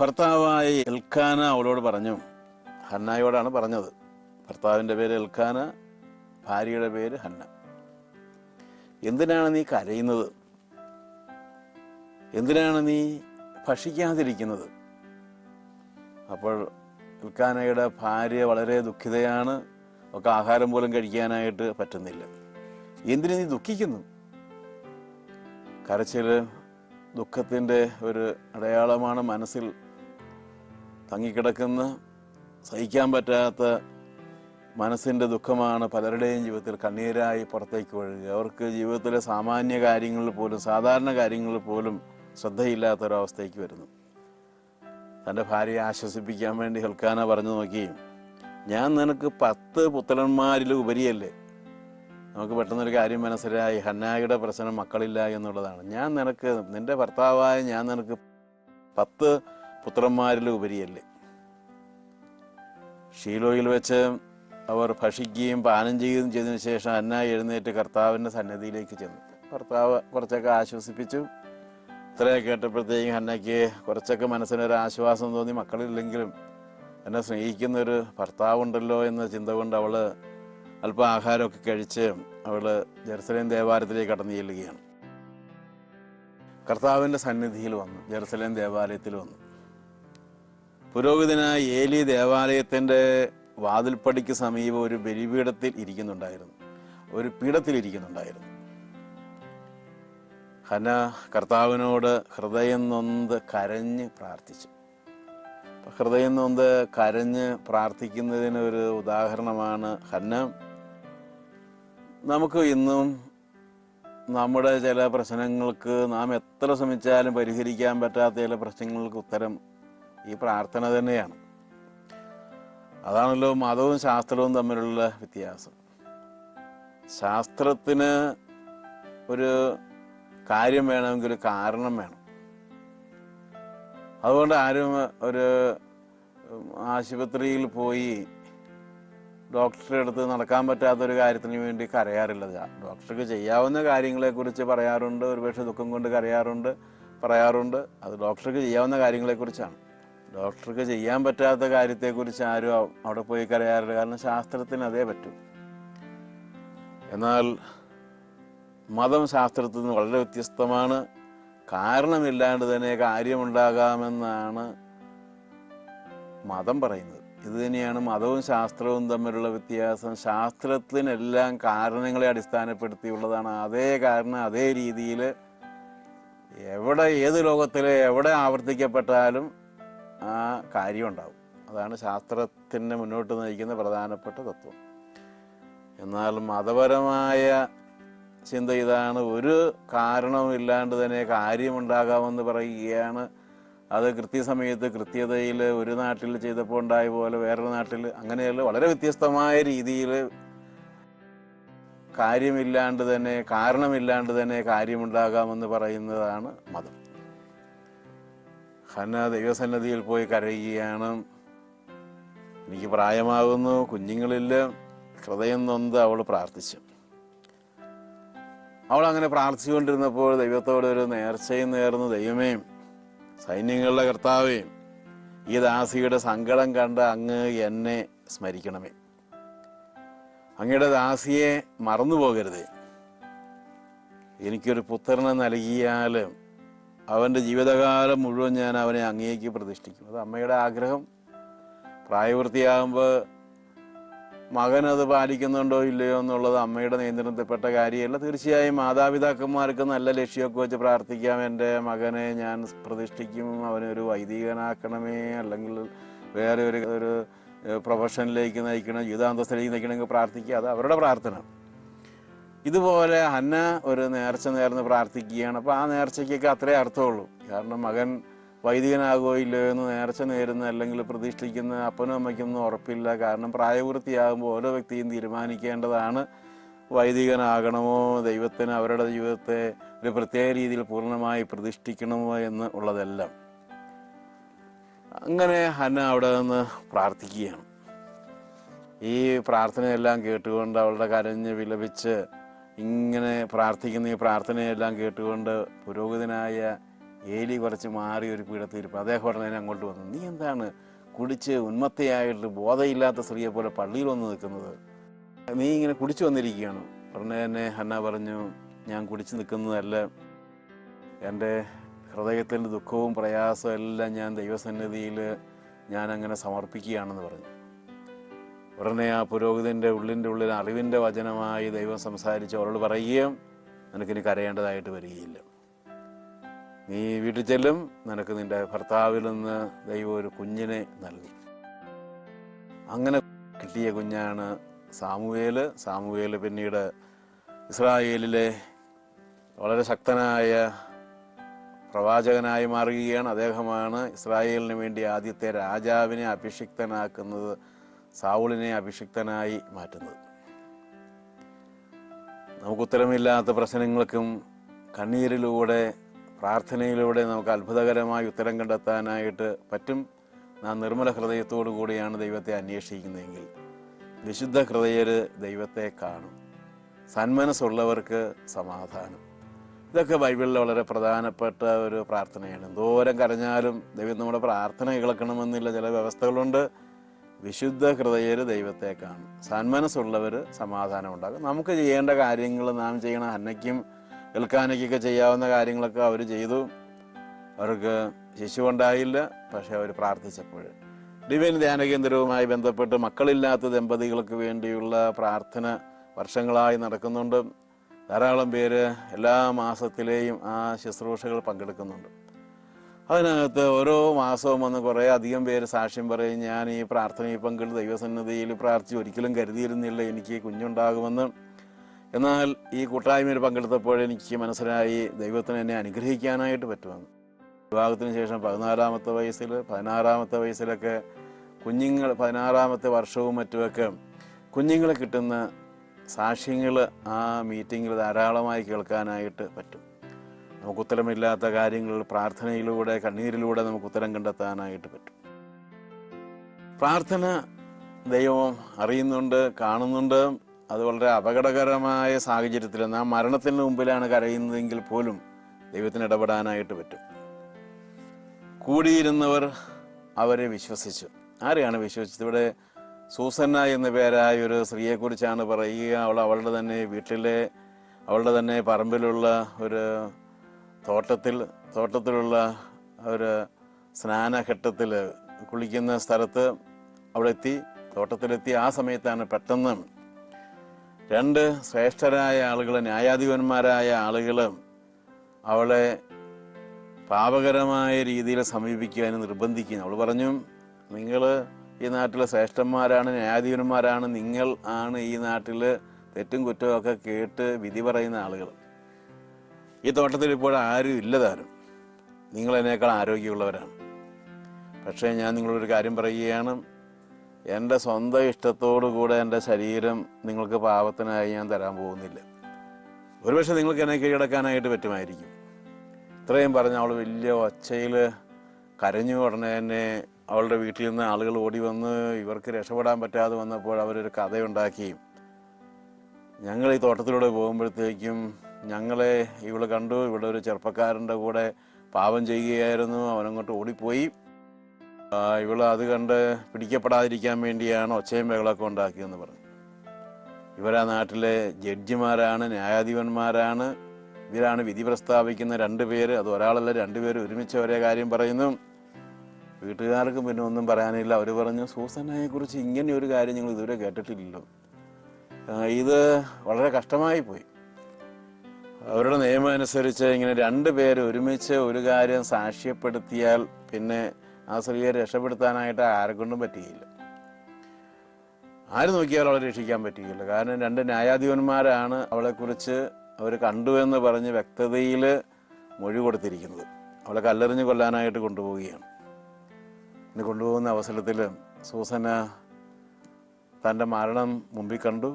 ഭർത്താവായ എൽക്കാന അവളോട് പറഞ്ഞു. ഹന്നായോടാണ് പറഞ്ഞത്. ഭർത്താവിന്റെ പേര് എൽക്കാന ഭാര്യയുടെ പേര് ഹന്ന. എന്തിനാണ് നീ കരയുന്നത്? എന്തിനാണ് നീ ഭക്ഷിക്കാതിരിക്കുന്നത്? അപ്പോൾ എൽക്കാനയുടെ ഭാര്യ വളരെ ദുഃഖിതയാണ്. ഒക്കെ ആഹാരം പോലും കഴിക്കാനായിട്ട് പറ്റുന്നില്ല. എന്തിനു നീ ദുഃഖിക്കുന്നു? കരച്ചിൽ ദുഃഖത്തിന്റെ ഒരു അടയാളമാണ് മനസ്സിൽ തങ്ങിക്കിടക്കുന്ന സഹിക്കാൻ പറ്റാത്ത മനസ്സിന്റെ ദുഃഖമാണ് പലരുടെയും ജീവിതത്തിൽ കണ്ണീരായി പുറത്തേക്ക് ഒഴുകുക. അവർക്ക് ജീവിതത്തിലെ സാമാന്യ കാര്യങ്ങളിൽ പോലും സാധാരണ കാര്യങ്ങളിൽ പോലും ശ്രദ്ധയില്ലാത്ത ഒരവസ്ഥയ്ക്ക് വരുന്നു. തന്റെ ഭാര്യയെ ആശ്വസിപ്പിക്കാൻ വേണ്ടി ഹെൽക്കാന പറഞ്ഞു നോക്കി ഞാൻ നിനക്ക് പത്ത് പുത്രന്മാരിൽ ഉപരിയല്ലേ? നമുക്ക് പെട്ടെന്നൊരു കാര്യം മനസ്സിലായി ഹന്നായുടെ പ്രശ്നം മക്കളില്ല എന്നുള്ളതാണ്. ഞാൻ നിനക്ക് നിന്റെ ഭർത്താവായ ഞാൻ നിനക്ക് പത്ത് പുത്രന്മാരിൽ ഉപരിയല്ലേ ഷീലോയിൽ വെച്ച് അവർ ഭക്ഷിക്കുകയും പാനം ചെയ്യുകയും ചെയ്തതിനു ശേഷം അന്ന എഴുന്നേറ്റ് കർത്താവിന്റെ സന്നദ്ധിയിലേക്ക് ചെന്നു. കർത്താവ് കുറച്ചൊക്കെ ആശ്വസിപ്പിച്ചു. ഇത്രയൊക്കെ കേട്ടപ്പോഴത്തേക്കും അന്നയ്ക്ക് കുറച്ചൊക്കെ മനസ്സിനൊരു ആശ്വാസം തോന്നി. മക്കളില്ലെങ്കിലും എന്നെ സ്നേഹിക്കുന്ന ഒരു ഭർത്താവുണ്ടല്ലോ എന്ന ചിന്ത കൊണ്ട് അവൾ അല്പം ആഹാരമൊക്കെ കഴിച്ച് അവൾ ജെറുസലേം ദേവാലയത്തിലേക്ക് കടന്നു ചെല്ലുകയാണ്. കർത്താവിന്റെ സന്നിധിയിൽ വന്നു ജെറുസലേം ദേവാലയത്തിൽ വന്നു. പുരോഹിതനായ ഏലി ദേവാലയത്തിന്റെ വാതിൽപ്പടിക്ക് സമീപം ഒരു ബലിപീഠത്തിൽ ഇരിക്കുന്നുണ്ടായിരുന്നു. ഒരു പീഠത്തിൽ ഇരിക്കുന്നുണ്ടായിരുന്നു. ഹന കർത്താവിനോട് ഹൃദയം നൊന്ത് കരഞ്ഞ് പ്രാർത്ഥിച്ചു. ഹൃദയം നൊന്ത് കരഞ്ഞ് പ്രാർത്ഥിക്കുന്നതിന് ഒരു ഉദാഹരണമാണ് ഹന്ന. നമുക്ക് ഇന്നും നമ്മുടെ ചില പ്രശ്നങ്ങൾക്ക് നാം എത്ര ശ്രമിച്ചാലും പരിഹരിക്കാൻ പറ്റാത്ത ചില പ്രശ്നങ്ങൾക്ക് ഉത്തരം ഈ പ്രാർത്ഥന തന്നെയാണ്. അതാണല്ലോ മതവും ശാസ്ത്രവും തമ്മിലുള്ള വ്യത്യാസം. ശാസ്ത്രത്തിന് ഒരു കാര്യം വേണമെങ്കിൽ ഒരു കാരണം വേണം. അതുകൊണ്ട് ആരും ഒരു ആശുപത്രിയിൽ പോയി ഡോക്ടറുടെ അടുത്ത് നടക്കാൻ പറ്റാത്തൊരു കാര്യത്തിന് വേണ്ടി കരയാറില്ല. ഡോക്ടർക്ക് ചെയ്യാവുന്ന കാര്യങ്ങളെക്കുറിച്ച് പറയാറുണ്ട് ഒരുപക്ഷെ ദുഃഖം കൊണ്ട് കരയാറുണ്ട് പറയാറുണ്ട്. അത് ഡോക്ടർക്ക് ചെയ്യാവുന്ന കാര്യങ്ങളെക്കുറിച്ചാണ്. ഡോക്ടർക്ക് ചെയ്യാൻ പറ്റാത്ത കാര്യത്തെക്കുറിച്ച് ആരും അവിടെ പോയി കരയാറില്ല. കാരണം ശാസ്ത്രത്തിന് അതേ പറ്റൂ. എന്നാൽ മതം ശാസ്ത്രത്തിൽ നിന്ന് വളരെ വ്യത്യസ്തമാണ്. കാരണമില്ലാണ്ട് തന്നെ കാര്യമുണ്ടാകാമെന്നാണ് മതം പറയുന്നത്. ഇത് തന്നെയാണ് മതവും ശാസ്ത്രവും തമ്മിലുള്ള വ്യത്യാസം. ശാസ്ത്രത്തിനെല്ലാം കാരണങ്ങളെ അടിസ്ഥാനപ്പെടുത്തിയുള്ളതാണ്. അതേ കാരണം അതേ രീതിയിൽ എവിടെ ഏത് ലോകത്തിലെ എവിടെ ആവർത്തിക്കപ്പെട്ടാലും ആ കാര്യം ഉണ്ടാവും അതാണ് ശാസ്ത്രത്തിനെ മുന്നോട്ട് നയിക്കുന്ന പ്രധാനപ്പെട്ട തത്വം. എന്നാൽ മതപരമായ ചിന്ത ഇതാണ്. ഒരു കാരണവുമില്ലാണ്ട് തന്നെ കാര്യമുണ്ടാകാമെന്ന് പറയുകയാണ്. അത് കൃത്യസമയത്ത് കൃത്യതയിൽ ഒരു നാട്ടിൽ ചെയ്തപ്പോൾ ഉണ്ടായ പോലെ വേറൊരു നാട്ടിൽ അങ്ങനെയല്ല വളരെ വ്യത്യസ്തമായ രീതിയിൽ കാര്യമില്ലാണ്ട് തന്നെ കാരണമില്ലാണ്ട് തന്നെ കാര്യമുണ്ടാകാമെന്ന് പറയുന്നതാണ് മതം. ഹന്ന ദൈവസന്നദ്ധിയിൽ പോയി കരയുകയാണ്. എനിക്ക് പ്രായമാകുന്നു കുഞ്ഞുങ്ങളില്ല. ഹൃദയം നൊന്ത് അവൾ പ്രാർത്ഥിച്ചു. അവൾ അങ്ങനെ പ്രാർത്ഥിച്ചുകൊണ്ടിരുന്നപ്പോൾ ദൈവത്തോട് ഒരു നേർച്ചയും നേർന്ന്. ദൈവമേ സൈന്യങ്ങളുടെ കർത്താവേ ഈ ദാസിയുടെ സങ്കടം കണ്ട് അങ്ങ് എന്നെ സ്മരിക്കണമേ. അങ്ങയുടെ ദാസിയെ മറന്നു പോകരുതേ എനിക്കൊരു പുത്രനെ നൽകിയാൽ അവന്റെ ജീവിതകാലം മുഴുവൻ ഞാൻ അവനെ അങ്ങേക്ക് പ്രതിഷ്ഠിക്കും. അത് അമ്മയുടെ ആഗ്രഹം. പ്രായപൂർത്തിയാകുമ്പോൾ മകൻ അത് പാലിക്കുന്നുണ്ടോ ഇല്ലയോ എന്നുള്ളത് അമ്മയുടെ നിയന്ത്രണത്തിൽപ്പെട്ട കാര്യമല്ല. തീർച്ചയായും മാതാപിതാക്കന്മാർക്ക് നല്ല ലക്ഷ്യമൊക്കെ വെച്ച് പ്രാർത്ഥിക്കാം. എന്റെ മകനെ ഞാൻ പ്രതിഷ്ഠിക്കും. അവനൊരു വൈദികനാക്കണമേ. അല്ലെങ്കിൽ വേറെ ഒരു ഒരു പ്രൊഫഷനിലേക്ക് നയിക്കണം ജീവിതാന്തസ്ഥയിലേക്ക് നയിക്കണമെങ്കിൽ പ്രാർത്ഥിക്കുക. അത് അവരുടെ പ്രാർത്ഥന. ഇതുപോലെ ഹന്ന ഒരു നേർച്ച നേർന്ന് പ്രാർത്ഥിക്കുകയാണ്. അപ്പോൾ ആ നേർച്ചയ്ക്കൊക്കെ അത്രേ അർത്ഥമുള്ളൂ. കാരണം മകൻ വൈദികനാകുമോ ഇല്ലയോ എന്ന് നേർച്ച നേരുന്ന അല്ലെങ്കിൽ പ്രതീക്ഷിക്കുന്ന അപ്പനും അമ്മയ്ക്കൊന്നും ഉറപ്പില്ല. കാരണം പ്രായപൂർത്തിയാകുമ്പോൾ ഓരോ വ്യക്തിയും തീരുമാനിക്കേണ്ടതാണ് വൈദികനാകണമോ ദൈവത്തിന് അവരുടെ ജീവിതത്തെ ഒരു പ്രത്യേക രീതിയിൽ പൂർണമായി പ്രതിഷ്ഠിക്കണമോ എന്ന് ഉള്ളതെല്ലാം. അങ്ങനെ ഹന്ന അവിടെ നിന്ന് പ്രാർത്ഥിക്കുകയാണ്. ഈ പ്രാർത്ഥനയെല്ലാം കേട്ടുകൊണ്ട് അവളുടെ കരഞ്ഞ് വിലപിച്ച് ഇങ്ങനെ പ്രാർത്ഥിക്കുന്ന ഈ പ്രാർത്ഥനയെല്ലാം കേട്ടുകൊണ്ട് പുരോഹിതനായ ഏലി കുറച്ച് മാറി ഒരു പീഠത്തിരിപ്പ് അദ്ദേഹം ഉടനെ അങ്ങോട്ട് വന്നു. നീ എന്താണ് കുടിച്ച് ഉന്മത്തയായിട്ട് ബോധമില്ലാത്ത സ്ത്രീയെ പോലെ പള്ളിയിൽ വന്ന് നിൽക്കുന്നത്? നീ ഇങ്ങനെ കുടിച്ചു വന്നിരിക്കുകയാണ്. ഉടനെ തന്നെ ഹന്ന പറഞ്ഞു ഞാൻ കുടിച്ചു നിൽക്കുന്നതല്ല. എന്റെ ഹൃദയത്തിന്റെ ദുഃഖവും പ്രയാസവും എല്ലാം ഞാൻ ദൈവസന്നിധിയിൽ ഞാൻ അങ്ങനെ സമർപ്പിക്കുകയാണെന്ന് പറഞ്ഞു. ഉടനെ ആ പുരോഹിതന്റെ ഉള്ളിന്റെ ഉള്ളിൽ അറിവിന്റെ വചനമായി ദൈവം സംസാരിച്ച് അവരോട് പറയുകയും നിനക്കിനി കരയേണ്ടതായിട്ട് വരികയില്ല. നീ വീട്ടിൽ ചെല്ലും നിനക്ക് നിന്റെ ഭർത്താവിൽ നിന്ന് ദൈവം ഒരു കുഞ്ഞിനെ നൽകും. അങ്ങനെ കിട്ടിയ കുഞ്ഞാണ് സാമുവേൽ. സാമുവേൽ പിന്നീട് ഇസ്രായേലിലെ വളരെ ശക്തനായ പ്രവാചകനായി മാറുകയാണ്. അദ്ദേഹമാണ് ഇസ്രായേലിന് വേണ്ടി ആദ്യത്തെ രാജാവിനെ അഭിഷിക്തനാക്കുന്നത് സാവുളിനെ അഭിഷിക്തനായി മാറ്റുന്നത്. നമുക്ക് ഉത്തരമില്ലാത്ത പ്രശ്നങ്ങൾക്കും കണ്ണീരിലൂടെ പ്രാർത്ഥനയിലൂടെ നമുക്ക് അത്ഭുതകരമായി ഉത്തരം കണ്ടെത്താനായിട്ട് പറ്റും. നാം നിർമ്മല ഹൃദയത്തോടു കൂടിയാണ് ദൈവത്തെ അന്വേഷിക്കുന്നതെങ്കിൽ വിശുദ്ധ ഹൃദയര് ദൈവത്തെ കാണും. സന്മനസ്സുള്ളവർക്ക് സമാധാനം. ഇതൊക്കെ ബൈബിളിൽ വളരെ പ്രധാനപ്പെട്ട ഒരു പ്രാർത്ഥനയാണ്. എന്തോരം കരഞ്ഞാലും ദൈവം നമ്മുടെ പ്രാർത്ഥന കേൾക്കണമെന്നില്ല. ചില വ്യവസ്ഥകളുണ്ട്. വിശുദ്ധ ഹൃദയർ ദൈവത്തെ കാണും സന്മനസ്സുള്ളവർ സമാധാനം ഉണ്ടാകും നമുക്ക് ചെയ്യേണ്ട കാര്യങ്ങൾ നാം ചെയ്യണം. അന്നയ്ക്കും എൽക്കാനയ്ക്കൊക്കെ ചെയ്യാവുന്ന കാര്യങ്ങളൊക്കെ അവർ ചെയ്തു. അവർക്ക് ശിശുവുണ്ടായില്ല പക്ഷെ അവർ പ്രാർത്ഥിച്ചപ്പോൾ ഡിവൈൻ ധ്യാന കേന്ദ്രവുമായി ബന്ധപ്പെട്ട് മക്കളില്ലാത്ത ദമ്പതികൾക്ക് വേണ്ടിയുള്ള പ്രാർത്ഥന വർഷങ്ങളായി നടക്കുന്നുണ്ട്. ധാരാളം പേര് എല്ലാ മാസത്തിലെയും ആ ശുശ്രൂഷകൾ പങ്കെടുക്കുന്നുണ്ട്. അതിനകത്ത് ഓരോ മാസവും വന്ന് കുറേ അധികം പേര് സാക്ഷ്യം പറയും ഞാൻ ഈ പ്രാർത്ഥനയിൽ പങ്കിൽ ദൈവസന്നിധിയിൽ പ്രാർത്ഥിച്ച് ഒരിക്കലും കരുതിയിരുന്നില്ല എനിക്ക് കുഞ്ഞുണ്ടാകുമെന്ന്. എന്നാൽ ഈ കൂട്ടായ്മയിൽ പങ്കെടുത്തപ്പോൾ എനിക്ക് മനസ്സിലായി ദൈവത്തിന് എന്നെ അനുഗ്രഹിക്കാനായിട്ട് പറ്റുമെന്ന്. വിവാഹത്തിന് ശേഷം പതിനാലാമത്തെ വയസ്സിൽ പതിനാറാമത്തെ വയസ്സിലൊക്കെ കുഞ്ഞുങ്ങൾ പതിനാറാമത്തെ വർഷവും മറ്റുമൊക്കെ കുഞ്ഞുങ്ങളെ കിട്ടുന്ന സാക്ഷ്യങ്ങൾ ആ മീറ്റിങ്ങിൽ ധാരാളമായി കേൾക്കാനായിട്ട് പറ്റും. നമുക്ക് ഉത്തരമില്ലാത്ത കാര്യങ്ങൾ പ്രാർത്ഥനയിലൂടെ കണ്ണീരിലൂടെ നമുക്ക് ഉത്തരം കണ്ടെത്താനായിട്ട് പറ്റും. പ്രാർത്ഥന ദൈവം അറിയുന്നുണ്ട് കാണുന്നുണ്ട്. അത് വളരെ അപകടകരമായ സാഹചര്യത്തിൽ നാം മരണത്തിന് മുമ്പിലാണ് കരയുന്നതെങ്കിൽ പോലും ദൈവത്തിന് ഇടപെടാനായിട്ട് പറ്റും. കൂടിയിരുന്നവർ അവരെ വിശ്വസിച്ചു. ആരെയാണ് വിശ്വസിച്ചത്? ഇവിടെ സൂസന്ന എന്ന പേരായ ഒരു സ്ത്രീയെക്കുറിച്ചാണ് പറയുക. അവൾ അവളുടെ തന്നെ വീട്ടിലെ അവളുടെ തന്നെ പറമ്പിലുള്ള ഒരു തോട്ടത്തിൽ തോട്ടത്തിലുള്ള ഒരു സ്നാനഘട്ടത്തിൽ കുളിക്കുന്ന സ്ഥലത്ത് അവിടെ എത്തി തോട്ടത്തിലെത്തി ആ സമയത്താണ് പെട്ടെന്ന് രണ്ട് ശ്രേഷ്ഠരായ ആളുകൾ ന്യായാധിപന്മാരായ ആളുകൾ അവളെ പാപകരമായ രീതിയിൽ സമീപിക്കാൻ നിർബന്ധിക്കുന്നു. അവൾ പറഞ്ഞു നിങ്ങൾ ഈ നാട്ടിലെ ശ്രേഷ്ഠന്മാരാണ് ന്യായാധിപന്മാരാണ് നിങ്ങൾ ആണ് ഈ നാട്ടിൽ തെറ്റും കുറ്റവും ഒക്കെ കേട്ട് വിധി പറയുന്ന ആളുകൾ ഈ തോട്ടത്തിൽ ഇപ്പോൾ ആരും ഇല്ലതാനും. നിങ്ങൾ എന്നേക്കാൾ ആരോഗ്യമുള്ളവരാണ്. പക്ഷേ ഞാൻ നിങ്ങളൊരു കാര്യം പറയുകയാണ്. എന്റെ സ്വന്തം ഇഷ്ടത്തോടു കൂടെ എന്റെ ശരീരം നിങ്ങൾക്ക് പാപത്തിനായി ഞാൻ തരാൻ പോകുന്നില്ല. ഒരുപക്ഷെ നിങ്ങൾക്ക് എന്നെ കീഴടക്കാനായിട്ട് പറ്റുമായിരിക്കും. ഇത്രയും പറഞ്ഞ അവൾ വലിയ ഒച്ചയിൽ കരഞ്ഞു ഉടനെ തന്നെ അവളുടെ വീട്ടിൽ നിന്ന് ആളുകൾ ഓടി വന്ന് ഇവർക്ക് രക്ഷപ്പെടാൻ പറ്റാതെ വന്നപ്പോൾ അവരൊരു കഥയുണ്ടാക്കി. ഞങ്ങൾ ഈ തോട്ടത്തിലൂടെ പോകുമ്പോഴത്തേക്കും ഞങ്ങളെ ഇവിടെ കണ്ടു. ഇവിടെ ഒരു ചെറുപ്പക്കാരന്റെ കൂടെ പാപം ചെയ്യുകയായിരുന്നു. അവനങ്ങോട്ട് ഓടിപ്പോയി. ഇവൾ അത് കണ്ട് പിടിക്കപ്പെടാതിരിക്കാൻ വേണ്ടിയാണ് ഒച്ചയും ബഹളമൊക്കെ ഉണ്ടാക്കിയെന്ന് പറഞ്ഞു. ഇവരാ നാട്ടിലെ ജഡ്ജിമാരാണ് ന്യായാധിപന്മാരാണ്. ഇവരാണ് വിധി പ്രസ്താവിക്കുന്ന രണ്ട് പേര്. അത് ഒരാളല്ല രണ്ടുപേര് ഒരുമിച്ച് ഒരേ കാര്യം പറയുന്നു. വീട്ടുകാർക്ക് പിന്നെ ഒന്നും പറയാനില്ല. അവർ പറഞ്ഞു സൂസനയെ കുറിച്ച് ഇങ്ങനെ ഒരു കാര്യം ഞങ്ങൾ ഇതുവരെ കേട്ടിട്ടില്ലല്ലോ. ഇത് വളരെ കഷ്ടമായി പോയി അവരുടെ നിയമം അനുസരിച്ച് ഇങ്ങനെ രണ്ട് പേര് ഒരുമിച്ച് ഒരു കാര്യം സാക്ഷ്യപ്പെടുത്തിയാൽ പിന്നെ ആ സ്ത്രീയെ രക്ഷപ്പെടുത്താനായിട്ട് ആരെ കൊണ്ടും പറ്റുകയില്ല ആര് നോക്കിയാലും അവളെ രക്ഷിക്കാൻ പറ്റുകയില്ല കാരണം രണ്ട് ന്യായാധിപന്മാരാണ് അവളെക്കുറിച്ച് അവർ കണ്ടുവെന്ന് പറഞ്ഞ് വ്യക്തതയിൽ മൊഴി കൊടുത്തിരിക്കുന്നത്. അവളെ കല്ലെറിഞ്ഞ് കൊല്ലാനായിട്ട് കൊണ്ടുപോവുകയാണ്. ഇന്ന് കൊണ്ടുപോകുന്ന അവസരത്തിൽ സൂസന തന്റെ മരണം മുമ്പിൽ കണ്ടു.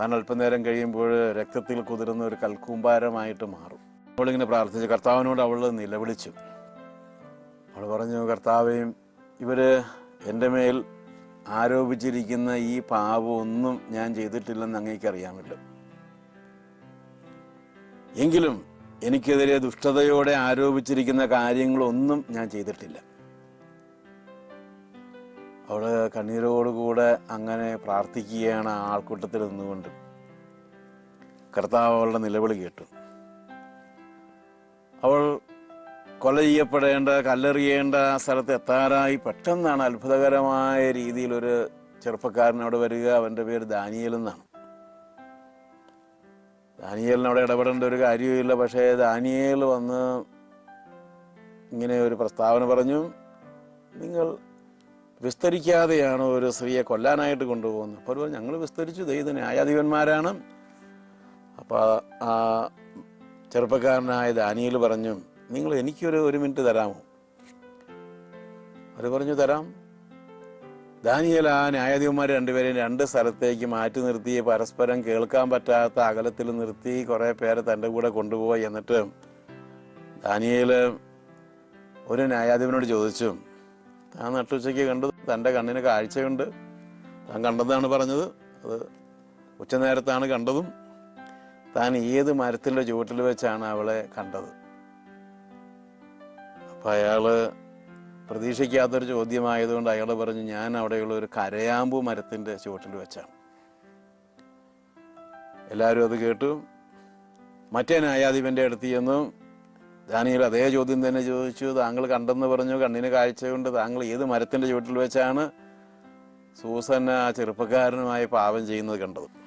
താൻ അല്പനേരം കഴിയുമ്പോൾ രക്തത്തിൽ കുതിരുന്ന ഒരു കൽക്കൂമ്പാരമായിട്ട് മാറും. അവളിങ്ങനെ പ്രാർത്ഥിച്ചു കർത്താവിനോട് അവൾ നിലവിളിച്ചു. അവൾ പറഞ്ഞു കർത്താവേയും ഇവർ എന്റെ മേൽ ആരോപിച്ചിരിക്കുന്ന ഈ പാപം ഒന്നും ഞാൻ ചെയ്തിട്ടില്ലെന്ന് അങ്ങേക്ക് അറിയാമല്ലോ എങ്കിലും എനിക്കെതിരെ ദുഷ്ടതയോടെ ആരോപിച്ചിരിക്കുന്ന കാര്യങ്ങളൊന്നും ഞാൻ ചെയ്തിട്ടില്ല. അവൾ കണ്ണീരോടുകൂടെ അങ്ങനെ പ്രാർത്ഥിക്കുകയാണ് ആൾക്കൂട്ടത്തിൽ നിന്നുകൊണ്ട്. കർത്താവ് അവളുടെ നിലവിളി കേട്ടു. അവൾ കൊല ചെയ്യപ്പെടേണ്ട കല്ലെറിയേണ്ട സ്ഥലത്ത് എത്താറായി. പെട്ടെന്നാണ് അത്ഭുതകരമായ രീതിയിൽ ഒരു ചെറുപ്പക്കാരനോട് വരിക. അവന്റെ പേര് ദാനിയൽ എന്നാണ്. ദാനിയലിനവിടെ ഇടപെടേണ്ട ഒരു കാര്യവുമില്ല. പക്ഷേ ദാനിയേൽ വന്ന് ഇങ്ങനെ ഒരു പ്രസ്താവന പറഞ്ഞു. നിങ്ങൾ വിസ്തരിക്കാതെയാണ് ഒരു സ്ത്രീയെ കൊല്ലാനായിട്ട് കൊണ്ടുപോകുന്നത്. അപ്പോൾ ഞങ്ങൾ വിസ്തരിച്ചു. ദൈവ ന്യായാധിപന്മാരാണ്. അപ്പോൾ ആ ചെറുപ്പക്കാരനായ ദാനിയേൽ പറഞ്ഞു നിങ്ങൾ എനിക്കൊരു ഒരു മിനിറ്റ് തരാമോ? അവർ പറഞ്ഞു തരാം. ദാനിയൽ ആ ന്യായാധിപന്മാർ രണ്ടുപേരെയും രണ്ട് സ്ഥലത്തേക്ക് മാറ്റി നിർത്തി പരസ്പരം കേൾക്കാൻ പറ്റാത്ത അകലത്തിൽ നിർത്തി കുറേ പേരെ തന്റെ കൂടെ കൊണ്ടുപോയി. എന്നിട്ട് ദാനിയൽ ഒരു ന്യായാധിപനോട് ചോദിച്ചു താൻ നട്ടുച്ചയ്ക്ക് കണ്ടു തന്റെ കണ്ണിന് കാഴ്ചയുണ്ട്. താൻ കണ്ടതാണ് പറഞ്ഞത്. അത് ഉച്ചനേരത്താണ് കണ്ടതും. താൻ ഏത് മരത്തിന്റെ ചുവട്ടിൽ വെച്ചാണ് അവളെ കണ്ടത്? അപ്പം അയാൾ പ്രതീക്ഷിക്കാത്തൊരു ചോദ്യമായതുകൊണ്ട് അയാൾ പറഞ്ഞു ഞാൻ അവിടെയുള്ള ഒരു കരയാമ്പു മരത്തിന്റെ ചുവട്ടിൽ വെച്ചാണ്. എല്ലാവരും അത് കേട്ടു. മറ്റേ ന്യായാധിപന്റെ അടുത്ത് ചെന്നു ദാനിയേൽ അതേ ചോദ്യം തന്നെ ചോദിച്ചു. താങ്കൾ കണ്ടെന്ന് പറഞ്ഞു കണ്ണിന് കാഴ്ചയുണ്ട്. താങ്കൾ ഏത് മരത്തിന്റെ ചുവട്ടിൽ വെച്ചാണ് സൂസന്ന ആ ചെറുപ്പക്കാരനുമായി പാപം ചെയ്യുന്നത് കണ്ടത്?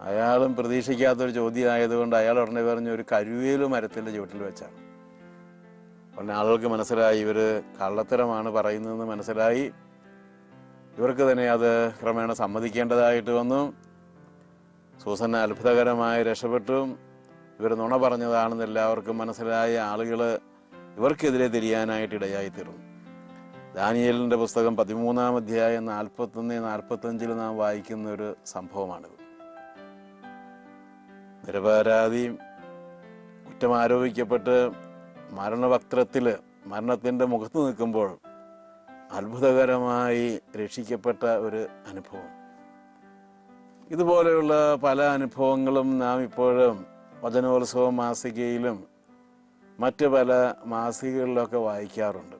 അയാളും പ്രതീക്ഷിക്കാത്തൊരു ചോദ്യമായതുകൊണ്ട് അയാൾ ഉടനെ പറഞ്ഞു ഒരു കരുവേലു മരത്തിന്റെ ചുവട്ടിൽ വെച്ചാണ്. ഉടനെ ആളുകൾക്ക് മനസ്സിലായി ഇവർ കള്ളത്തരമാണ് പറയുന്നതെന്ന് മനസ്സിലായി. ഇവർക്ക് തന്നെ അത് ക്രമേണ സമ്മതിക്കേണ്ടതായിട്ട് വന്നു. സൂസന്ന അത്ഭുതകരമായി രക്ഷപ്പെട്ടു. ഇവർ നുണ പറഞ്ഞതാണെന്ന് എല്ലാവർക്കും മനസ്സിലായ ആളുകൾ ഇവർക്കെതിരെ തിരിയാനായിട്ട് ഇടയായി തീർന്നു ദാനിയേലിന്റെ പുസ്തകം പതിമൂന്നാം അധ്യായം നാൽപ്പത്തൊന്ന് നാൽപ്പത്തഞ്ചിൽ നാം വായിക്കുന്ന ഒരു സംഭവമാണിത്. നിരപരാധി കുറ്റം ആരോപിക്കപ്പെട്ട് മരണവക്ത്രത്തിൽ മരണത്തിന്റെ മുഖത്ത് നിൽക്കുമ്പോൾ അത്ഭുതകരമായി രക്ഷിക്കപ്പെട്ട ഒരു അനുഭവം. ഇതുപോലെയുള്ള പല അനുഭവങ്ങളും നാം ഇപ്പോഴും വചനോത്സവ മാസികയിലും മറ്റ് പല മാസികകളിലൊക്കെ വായിക്കാറുണ്ട്.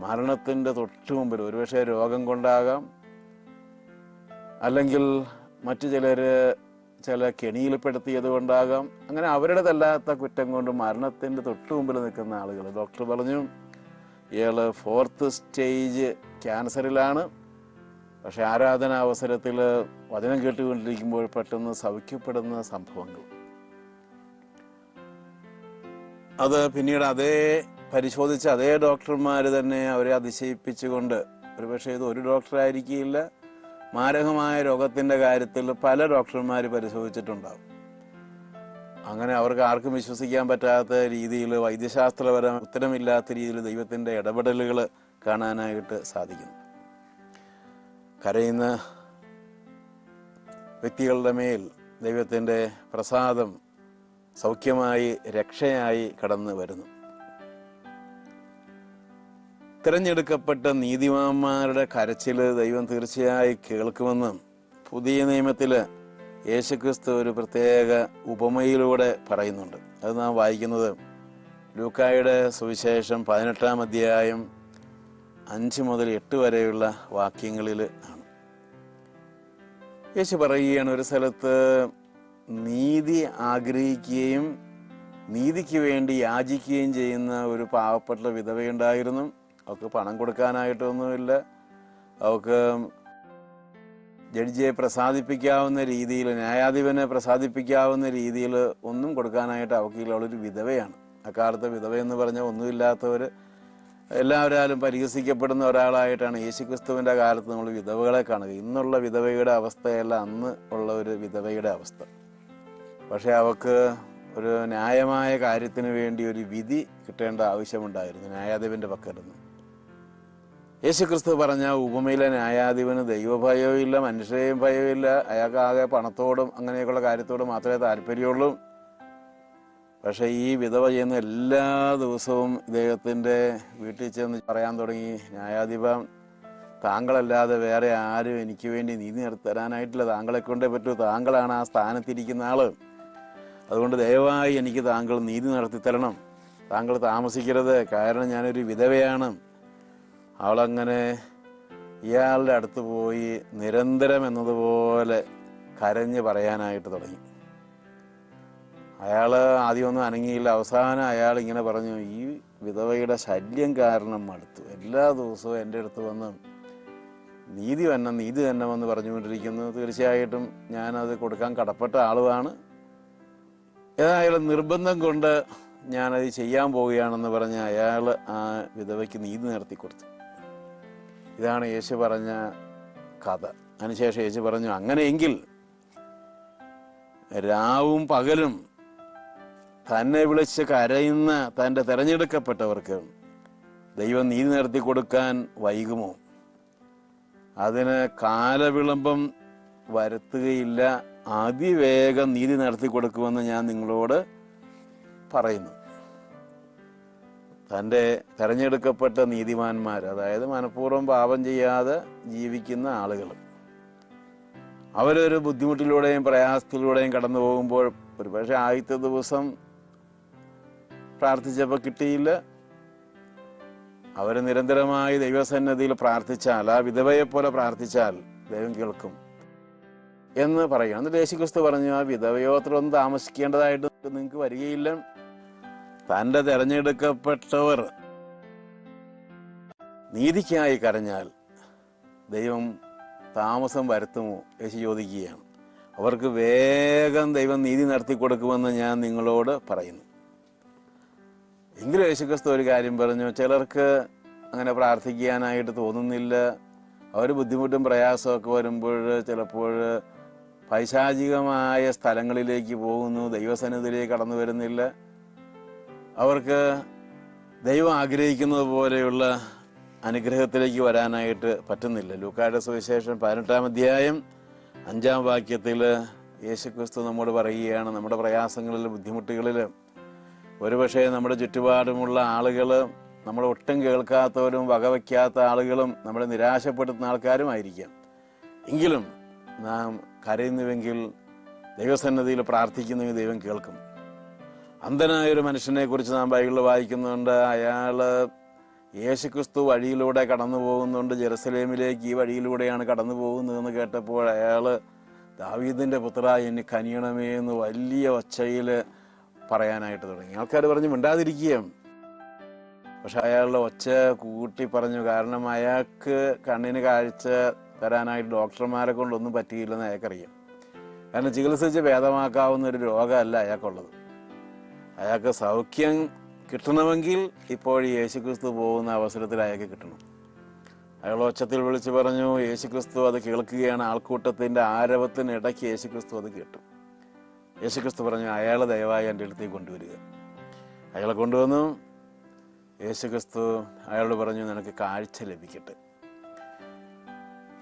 മരണത്തിന്റെ തൊട്ടു മുമ്പിൽ ഒരുപക്ഷെ രോഗം കൊണ്ടാകാം. അല്ലെങ്കിൽ മറ്റു ചിലർ ചില കെണിയിൽപ്പെടുത്തിയത് കൊണ്ടാകാം. അങ്ങനെ അവരുടേതല്ലാത്ത കുറ്റം കൊണ്ട് മരണത്തിന്റെ തൊട്ടു മുമ്പിൽ നിൽക്കുന്ന ആളുകൾ. ഡോക്ടർ പറഞ്ഞു ഇയാൾ ഫോർത്ത് സ്റ്റേജ് ക്യാൻസറിലാണ്. പക്ഷെ ആരാധന അവസരത്തിൽ വചനം കേട്ടുകൊണ്ടിരിക്കുമ്പോൾ പെട്ടെന്ന് സൗഖ്യപ്പെടുന്ന സംഭവങ്ങൾ. അത് പിന്നീട് അതേ പരിശോധിച്ച് അതേ ഡോക്ടർമാർ തന്നെ അവരെ അതിശയിപ്പിച്ചുകൊണ്ട് ഒരുപക്ഷെ ഇത് ഒരു ഡോക്ടറായിരിക്കില്ല. മാരകമായ രോഗത്തിന്റെ കാര്യത്തിൽ പല ഡോക്ടർമാർ പരിശോധിച്ചിട്ടുണ്ടാവും. അങ്ങനെ അവർക്ക് ആർക്കും വിശ്വസിക്കാൻ പറ്റാത്ത രീതിയിൽ വൈദ്യശാസ്ത്രപരം ഉത്തരമില്ലാത്ത രീതിയിൽ ദൈവത്തിന്റെ ഇടപെടലുകൾ കാണാനായിട്ട് സാധിക്കുന്നു. കരയുന്ന വ്യക്തികളുടെ മേൽ ദൈവത്തിന്റെ പ്രസാദം സൗഖ്യമായി രക്ഷയായി കടന്നു വരുന്നു. തിരഞ്ഞെടുക്കപ്പെട്ട നീതിമാന്മാരുടെ കരച്ചിൽ ദൈവം തീർച്ചയായി കേൾക്കുമെന്നും പുതിയ നിയമത്തിൽ യേശുക്രിസ്തു ഒരു പ്രത്യേക ഉപമയിലൂടെ പറയുന്നുണ്ട്. അത് നാം വായിക്കുന്നത് ലൂക്കായുടെ സുവിശേഷം പതിനെട്ടാം അധ്യായം അഞ്ച് മുതൽ എട്ട് വരെയുള്ള വാക്യങ്ങളിൽ ആണ്. യേശു പറയുകയാണ് ഒരു സ്ഥലത്ത് നീതി ആഗ്രഹിക്കുകയും നീതിക്ക് വേണ്ടി യാചിക്കുകയും ചെയ്യുന്ന ഒരു പാവപ്പെട്ട വിധവയുണ്ടായിരുന്നു അവൾക്ക് പണം കൊടുക്കാനായിട്ടൊന്നുമില്ല. അവൾക്ക് ജഡ്ജിയെ പ്രസാദിപ്പിക്കാവുന്ന രീതിയിൽ ന്യായാധിപനെ പ്രസാദിപ്പിക്കാവുന്ന രീതിയിൽ ഒന്നും കൊടുക്കാനായിട്ട് അവക്കില്ല അവളൊരു വിധവയാണ്. അക്കാലത്ത് വിധവ എന്ന് പറഞ്ഞാൽ ഒന്നുമില്ലാത്തവർ എല്ലാവരാലും പരിഹസിക്കപ്പെടുന്ന ഒരാളായിട്ടാണ് യേശുക്രിസ്തുവിന്റെ കാലത്ത് നമ്മൾ വിധവകളെ കാണുക. ഇന്നുള്ള വിധവയുടെ അവസ്ഥയല്ല അന്ന് ഉള്ള ഒരു വിധവയുടെ അവസ്ഥ. പക്ഷെ അവക്ക് ഒരു ന്യായമായ കാര്യത്തിന് വേണ്ടി ഒരു വിധി കിട്ടേണ്ട ആവശ്യമുണ്ടായിരുന്നു ന്യായാധിപന്റെ പക്കലിരുന്ന് യേശുക്രിസ്തു പറഞ്ഞ ഉപമയിലെ ന്യായാധിപന് ദൈവഭയവും ഇല്ല മനുഷ്യരെയും ഭയമില്ല അയാൾക്ക് ആകെ പണത്തോടും അങ്ങനെയൊക്കെയുള്ള കാര്യത്തോടും മാത്രമേ താല്പര്യമുള്ളൂ. പക്ഷെ ഈ വിധവ ചെയ്യുന്ന എല്ലാ ദിവസവും ഇദ്ദേഹത്തിന്റെ വീട്ടിൽ ചെന്ന് പറയാൻ തുടങ്ങി ന്യായാധിപൻ താങ്കളല്ലാതെ വേറെ ആരും എനിക്ക് വേണ്ടി നീതി നിർത്തരാനായിട്ടില്ല താങ്കളെ കൊണ്ടേ പറ്റൂ താങ്കളാണ് ആ സ്ഥാനത്തിരിക്കുന്ന ആൾ. അതുകൊണ്ട് ദയവായി എനിക്ക് താങ്കൾ നീതി നടത്തി തരണം. താങ്കൾ താമസിക്കരുത്. കാരണം ഞാനൊരു വിധവയാണ്. അവളങ്ങനെ ഇയാളുടെ അടുത്ത് പോയി നിരന്തരം എന്നതുപോലെ കരഞ്ഞ് പറയാനായിട്ട് തുടങ്ങി. അയാൾ ആദ്യമൊന്നും അനങ്ങിയില്ല. അവസാനം അയാൾ ഇങ്ങനെ പറഞ്ഞു ഈ വിധവയുടെ ശല്യം കാരണം മടുത്തു. എല്ലാ ദിവസവും എന്റെ അടുത്ത് വന്ന് നീതി തന്നെ നീതി തന്നെ വന്ന് പറഞ്ഞുകൊണ്ടിരിക്കുന്നു. തീർച്ചയായിട്ടും ഞാനത് കൊടുക്കാൻ കടപ്പെട്ട ആളുമാണ്. ഏതായാലും നിർബന്ധം കൊണ്ട് ഞാനത് ചെയ്യാൻ പോവുകയാണെന്ന് പറഞ്ഞ് അയാൾ ആ വിധവയ്ക്ക് നീതി നിർത്തി കൊടുത്തു. ഇതാണ് യേശു പറഞ്ഞ കഥ. അതിനുശേഷം യേശു പറഞ്ഞു അങ്ങനെയെങ്കിൽ രാവും പകലും തന്നെ വിളിച്ച് കരയുന്ന തന്റെ തിരഞ്ഞെടുക്കപ്പെട്ടവർക്ക് ദൈവം നീതി നടത്തി കൊടുക്കാൻ വൈകുമോ? അതിന് കാലവിളംബം വരുത്തുകയില്ല അതിവേഗം നീതി നടത്തി കൊടുക്കുമെന്ന് ഞാൻ നിങ്ങളോട് പറയുന്നു. തന്റെ തെരഞ്ഞെടുക്കപ്പെട്ട നീതിമാന്മാർ അതായത് മനഃപൂർവം പാപം ചെയ്യാതെ ജീവിക്കുന്ന ആളുകൾ അവരൊരു ബുദ്ധിമുട്ടിലൂടെയും പ്രയാസത്തിലൂടെയും കടന്നു പോകുമ്പോൾ ഒരുപക്ഷെ ആദ്യത്തെ ദിവസം പ്രാർത്ഥിച്ചപ്പോൾ കിട്ടിയില്ല. അവർ നിരന്തരമായി ദൈവസന്നദ്ധിയിൽ പ്രാർത്ഥിച്ചാൽ ആ വിധവയെ പോലെ പ്രാർത്ഥിച്ചാൽ ദൈവം കേൾക്കും. എന്ന് പറയും. എന്നിട്ട് പറഞ്ഞു ആ വിധവയോത്രമൊന്നും താമസിക്കേണ്ടതായിട്ട് നിങ്ങൾക്ക് വരികയില്ല. തന്റെ തിരഞ്ഞെടുക്കപ്പെട്ടവർ നീതിക്കായി കരഞ്ഞാൽ ദൈവം താമസം വരുത്തുമോ? യേശു ചോദിക്കുകയാണ്. അവർക്ക് വേഗം ദൈവം നീതി നടത്തി കൊടുക്കുമെന്ന് ഞാൻ നിങ്ങളോട് പറയുന്നു. എങ്കിലും യേശുക്രിസ്തു ഒരു കാര്യം പറഞ്ഞു ചിലർക്ക് അങ്ങനെ പ്രാർത്ഥിക്കാനായിട്ട് തോന്നുന്നില്ല. അവർ ബുദ്ധിമുട്ടും പ്രയാസമൊക്കെ വരുമ്പോൾ ചിലപ്പോൾ പൈശാചികമായ സ്ഥലങ്ങളിലേക്ക് പോകുന്നു ദൈവസന്നിധിയിലേക്ക് കടന്നു വരുന്നില്ല. അവർക്ക് ദൈവം ആഗ്രഹിക്കുന്നത് പോലെയുള്ള അനുഗ്രഹത്തിലേക്ക് വരാനായിട്ട് പറ്റുന്നില്ല. ലൂക്കായുടെ സുവിശേഷം പതിനെട്ടാം അധ്യായം അഞ്ചാം വാക്യത്തിൽ യേശുക്രിസ്തു നമ്മോട് പറയുകയാണ് നമ്മുടെ പ്രയാസങ്ങളിൽ ബുദ്ധിമുട്ടുകളിൽ ഒരുപക്ഷെ നമ്മുടെ ചുറ്റുപാടുമുള്ള ആളുകൾ നമ്മൾ ഒട്ടും കേൾക്കാത്തവരും വകവയ്ക്കാത്ത ആളുകളും നമ്മളെ നിരാശപ്പെടുത്തുന്ന ആൾക്കാരുമായിരിക്കാം എങ്കിലും നാം കരയുന്നുവെങ്കിൽ ദൈവസന്നദ്ധിയിൽ പ്രാർത്ഥിക്കുന്നുവെങ്കിൽ ദൈവം കേൾക്കും. അന്ധനായ ഒരു മനുഷ്യനെ കുറിച്ച് നാം ബൈബിളിൽ വായിക്കുന്നുണ്ട്. അയാൾ യേശുക്രിസ്തു വഴിയിലൂടെ കടന്നു പോകുന്നുണ്ട്. ജെറുസലേമിലേക്ക് ഈ വഴിയിലൂടെയാണ് കടന്നു പോകുന്നതെന്ന് കേട്ടപ്പോൾ അയാൾ ദാവീദിന്റെ പുത്ര എന്നെ കനിയണമേ എന്ന് വലിയ ഒച്ചയിൽ പറയാനായിട്ട് തുടങ്ങി. ആൾക്കാർ പറഞ്ഞു മിണ്ടാതിരിക്കുകയും. പക്ഷെ അയാളുടെ ഒച്ച കൂട്ടി പറഞ്ഞു കാരണം അയാൾക്ക് കണ്ണിന് കാഴ്ച തരാനായിട്ട് ഡോക്ടർമാരെ കൊണ്ടൊന്നും പറ്റിയില്ലെന്ന് അയാൾക്കറിയാം. കാരണം ചികിത്സിച്ച് ഭേദമാക്കാവുന്ന ഒരു രോഗമല്ല അയാൾക്കുള്ളത്. അയാൾക്ക് സൗഖ്യം കിട്ടണമെങ്കിൽ ഇപ്പോൾ യേശുക്രിസ്തു പോകുന്ന അവസരത്തിൽ അയാൾക്ക് കിട്ടണം. അയാൾ ഒച്ചത്തിൽ വിളിച്ചു പറഞ്ഞു യേശുക്രിസ്തു അത് കേൾക്കുകയാണ്. ആൾക്കൂട്ടത്തിന്റെ ആരവത്തിനിടയ്ക്ക് യേശുക്രിസ്തു അത് കേട്ടു. യേശുക്രിസ്തു പറഞ്ഞു അയാളെ ദയവായി എന്റെ അടുത്തേക്ക് കൊണ്ടുവരിക. അയാളെ കൊണ്ടുവന്നു. യേശുക്രിസ്തു അയാളോട് പറഞ്ഞു നിനക്ക് കാഴ്ച ലഭിക്കട്ടെ.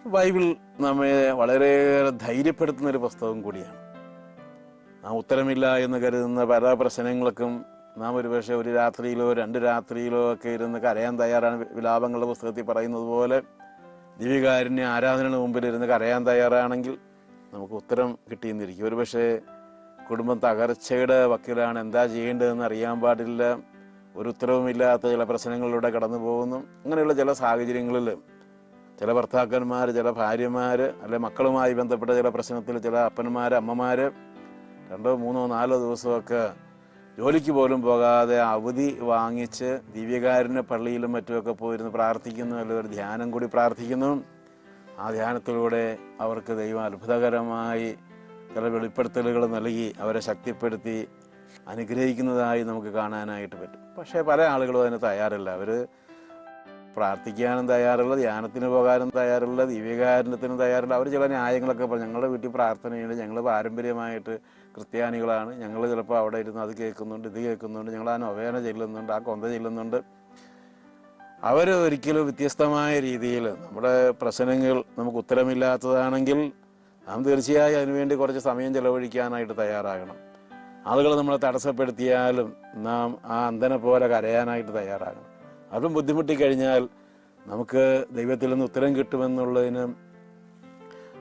ബൈബിൾ നമ്മെ വളരെയേറെ ധൈര്യപ്പെടുത്തുന്ന ഒരു പുസ്തകം കൂടിയാണ്. നാം ഉത്തരമില്ല എന്ന് കരുതുന്ന പല പ്രശ്നങ്ങൾക്കും നാം ഒരുപക്ഷെ ഒരു രാത്രിയിലോ രണ്ട് രാത്രിയിലോ ഒക്കെ ഇരുന്ന് കരയാൻ തയ്യാറാണ് വിലാപങ്ങളുടെ പുസ്തകത്തിൽ പറയുന്നത് പോലെ ദിവ്യകാരുണ്യ ആരാധനയുടെ മുമ്പിൽ ഇരുന്ന് കരയാൻ തയ്യാറാണെങ്കിൽ നമുക്ക് ഉത്തരം കിട്ടിയെന്നിരിക്കും. ഒരുപക്ഷെ കുടുംബം തകർച്ചയുടെ വക്കീലാണ് എന്താ ചെയ്യേണ്ടതെന്ന് അറിയാൻ പാടില്ല ഒരു ഉത്തരവുമില്ലാത്ത ചില പ്രശ്നങ്ങളിലൂടെ കടന്നു പോകുന്നു അങ്ങനെയുള്ള ചില സാഹചര്യങ്ങളിൽ ചില ഭർത്താക്കന്മാർ ചില ഭാര്യമാർ അല്ലെ മക്കളുമായി ബന്ധപ്പെട്ട ചില പ്രശ്നത്തിൽ ചില അപ്പന്മാർ അമ്മമാർ രണ്ടോ മൂന്നോ നാലോ ദിവസമൊക്കെ ജോലിക്ക് പോലും പോകാതെ അവധി വാങ്ങിച്ച് ദിവ്യകാരുണ്യ പള്ളിയിലും മറ്റുമൊക്കെ പോയിരുന്ന് പ്രാർത്ഥിക്കുന്നു അല്ലെങ്കിൽ ഒരു ധ്യാനം കൂടി പ്രാർത്ഥിക്കുന്നു. ആ ധ്യാനത്തിലൂടെ അവർക്ക് ദൈവം അത്ഭുതകരമായി ചില വെളിപ്പെടുത്തലുകൾ നൽകി അവരെ ശക്തിപ്പെടുത്തി അനുഗ്രഹിക്കുന്നതായി നമുക്ക് കാണാനായിട്ട് പറ്റും. പക്ഷേ പല ആളുകളും അതിന് തയ്യാറില്ല. അവർ പ്രാർത്ഥിക്കാനും തയ്യാറുള്ളത് ധ്യാനത്തിന് പോകാനും തയ്യാറുള്ളത് ദിവ്യകാരണത്തിന് തയ്യാറുള്ള അവർ ചില ന്യായങ്ങളൊക്കെ പറഞ്ഞു ഞങ്ങളുടെ വീട്ടിൽ പ്രാർത്ഥനയുണ്ട്. ഞങ്ങൾ പാരമ്പര്യമായിട്ട് ക്രിസ്ത്യാനികളാണ്. ഞങ്ങൾ ചിലപ്പോൾ അവിടെ ഇരുന്ന് അത് കേൾക്കുന്നുണ്ട് ഇത് കേൾക്കുന്നുണ്ട്. ഞങ്ങൾ ആ നൊവേന ചെല്ലുന്നുണ്ട് ആ കൊന്ത ചെല്ലുന്നുണ്ട്. അവർ ഒരിക്കലും വ്യത്യസ്തമായ രീതിയിൽ നമ്മുടെ പ്രശ്നങ്ങൾ നമുക്ക് ഉത്തരമില്ലാത്തതാണെങ്കിൽ നാം തീർച്ചയായും അതിനുവേണ്ടി കുറച്ച് സമയം ചെലവഴിക്കാനായിട്ട് തയ്യാറാകണം. ആളുകൾ നമ്മളെ തടസ്സപ്പെടുത്തിയാലും നാം ആ അന്ധനെ പോലെ കരയാനായിട്ട് തയ്യാറാകണം. അതും ബുദ്ധിമുട്ടിക്കഴിഞ്ഞാൽ നമുക്ക് ദൈവത്തിൽ നിന്ന് ഉത്തരം കിട്ടുമെന്നുള്ളതിന്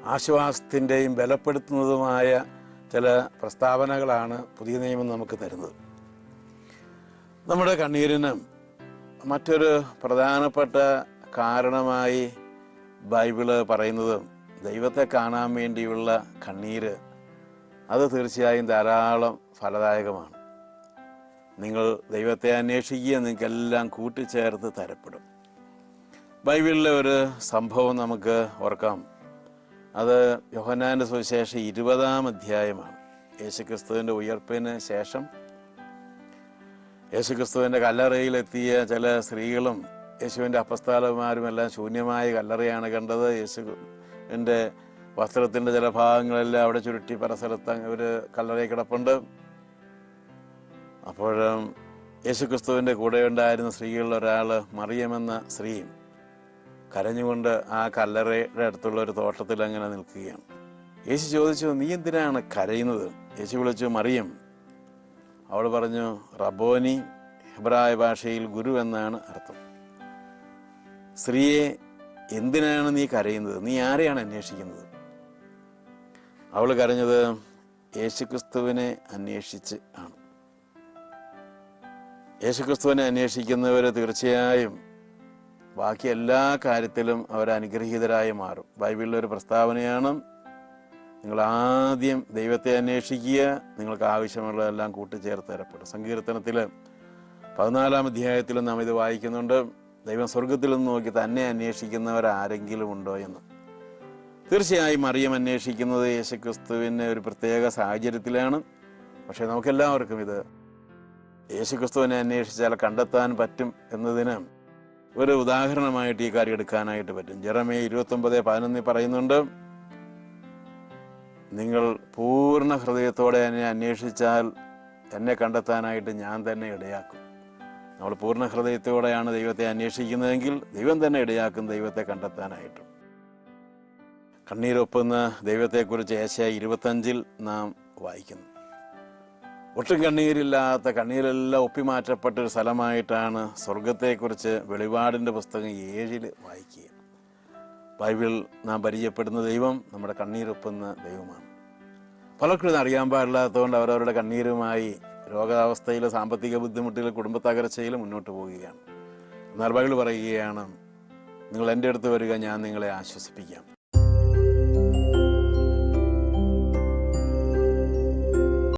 ആശ്വാസത്തിന്റെയും ബലപ്പെടുത്തുന്നതുമായ ചില പ്രസ്താവനകളാണ് പുതിയ നിയമം നമുക്ക് തരുന്നത്. നമ്മുടെ കണ്ണീരിന് മറ്റൊരു പ്രധാനപ്പെട്ട കാരണമായി ബൈബിൾ പറയുന്നത് ദൈവത്തെ കാണാൻ വേണ്ടിയുള്ള കണ്ണീര്. അത് തീർച്ചയായും ധാരാളം ഫലദായകമാണ്. നിങ്ങൾ ദൈവത്തെ അന്വേഷിക്കുക നിങ്ങൾക്കെല്ലാം കൂട്ടിച്ചേർത്ത് തരപ്പെടും. ബൈബിളിലെ ഒരു സംഭവം നമുക്ക് ഓർക്കാം. അത് യോഹനാന്റെ സുവിശേഷം ഇരുപതാം അധ്യായമാണ്. യേശുക്രിസ്തുവിന്റെ ഉയർപ്പിന് ശേഷം യേശുക്രിസ്തുവിന്റെ കല്ലറയിലെത്തിയ ചില സ്ത്രീകളും യേശുവിന്റെ അപ്പസ്താലന്മാരും എല്ലാം ശൂന്യമായ കല്ലറയാണ് കണ്ടത്. യേശുവിന്റെ വസ്ത്രത്തിന്റെ ചില ഭാഗങ്ങളെല്ലാം അവിടെ ചുരുട്ടി പല സ്ഥലത്ത് ഒരു കല്ലറയിൽ കിടപ്പുണ്ട്. അപ്പോഴും യേശുക്രിസ്തുവിന്റെ കൂടെ ഉണ്ടായിരുന്ന സ്ത്രീകളിൽ ഒരാൾ മറിയമെന്ന സ്ത്രീയും കരഞ്ഞുകൊണ്ട് ആ കല്ലറയുടെ അടുത്തുള്ള ഒരു തോട്ടത്തിൽ അങ്ങനെ നിൽക്കുകയാണ്. യേശു ചോദിച്ചു നീ എന്തിനാണ് കരയുന്നത്? യേശു വിളിച്ചു മറിയം. അവൾ പറഞ്ഞു റബോനി ഹെബ്രായ ഭാഷയിൽ ഗുരു എന്നാണ് അർത്ഥം. സ്ത്രീയെ എന്തിനാണ് നീ കരയുന്നത്? നീ ആരെയാണ് അന്വേഷിക്കുന്നത്? അവൾ കരഞ്ഞത് യേശുക്രിസ്തുവിനെ അന്വേഷിച്ച് ആണ്. യേശുക്രിസ്തുവിനെ അന്വേഷിക്കുന്നവർ തീർച്ചയായും ബാക്കി എല്ലാ കാര്യത്തിലും അവർ അനുഗ്രഹീതരായി മാറും. ബൈബിളിലെ ഒരു പ്രസ്താവനയാണ് നിങ്ങൾ ആദ്യം ദൈവത്തെ അന്വേഷിക്കുക നിങ്ങൾക്ക് ആവശ്യമുള്ളതെല്ലാം കൂട്ടിച്ചേർത്ത് തരപ്പെടും. സങ്കീർത്തനത്തിൽ പതിനാലാം അധ്യായത്തിൽ നാം ഇത് വായിക്കുന്നുണ്ട്. ദൈവം സ്വർഗത്തിൽ നിന്ന് നോക്കി തന്നെ അന്വേഷിക്കുന്നവർ ആരെങ്കിലും ഉണ്ടോ എന്ന്. തീർച്ചയായും മറിയം അന്വേഷിക്കുന്നത് യേശുക്രിസ്തുവിന്റെ ഒരു പ്രത്യേക സാഹചര്യത്തിലാണ്. പക്ഷേ നമുക്കെല്ലാവർക്കും ഇത് യേശുക്രിസ്തുവിനെ അന്വേഷിച്ചാൽ കണ്ടെത്താൻ പറ്റും എന്നതിന് ഒരു ഉദാഹരണമായിട്ട് ഈ കാര്യം എടുക്കാനായിട്ട് പറ്റും. ജെറമേ ഇരുപത്തൊമ്പത് പതിനൊന്നിൽ പറയുന്നുണ്ട് നിങ്ങൾ പൂർണ ഹൃദയത്തോടെ എന്നെ അന്വേഷിച്ചാൽ എന്നെ കണ്ടെത്താനായിട്ട് ഞാൻ തന്നെ ഇടയാക്കും. നമ്മൾ പൂർണ ഹൃദയത്തോടെയാണ് ദൈവത്തെ അന്വേഷിക്കുന്നതെങ്കിൽ ദൈവം തന്നെ ഇടയാക്കും ദൈവത്തെ കണ്ടെത്താനായിട്ട്. കണ്ണീരൊപ്പുന്ന ദൈവത്തെക്കുറിച്ച് ഏശ ഇരുപത്തഞ്ചിൽ നാം വായിക്കുന്നു. ഒട്ടും കണ്ണീരില്ലാത്ത കണ്ണീരെല്ലാം ഒപ്പിമാറ്റപ്പെട്ട ഒരു സ്ഥലമായിട്ടാണ് സ്വർഗത്തെക്കുറിച്ച് വെളിപാടിന്റെ പുസ്തകം ഏഴിൽ വായിക്കുക. ബൈബിൾ നാം പരിചയപ്പെടുന്ന ദൈവം നമ്മുടെ കണ്ണീരൊപ്പുന്ന ദൈവമാണ്. പലർക്കും അറിയാൻ പാടില്ലാത്തതുകൊണ്ട് അവരവരുടെ കണ്ണീരുമായി രോഗാവസ്ഥയിൽ സാമ്പത്തിക ബുദ്ധിമുട്ടിൽ കുടുംബ മുന്നോട്ട് പോവുകയാണ്. എന്നാൽ ബൈബിൾ പറയുകയാണ് നിങ്ങൾ എന്റെ അടുത്ത് വരിക ഞാൻ നിങ്ങളെ ആശ്വസിപ്പിക്കാം.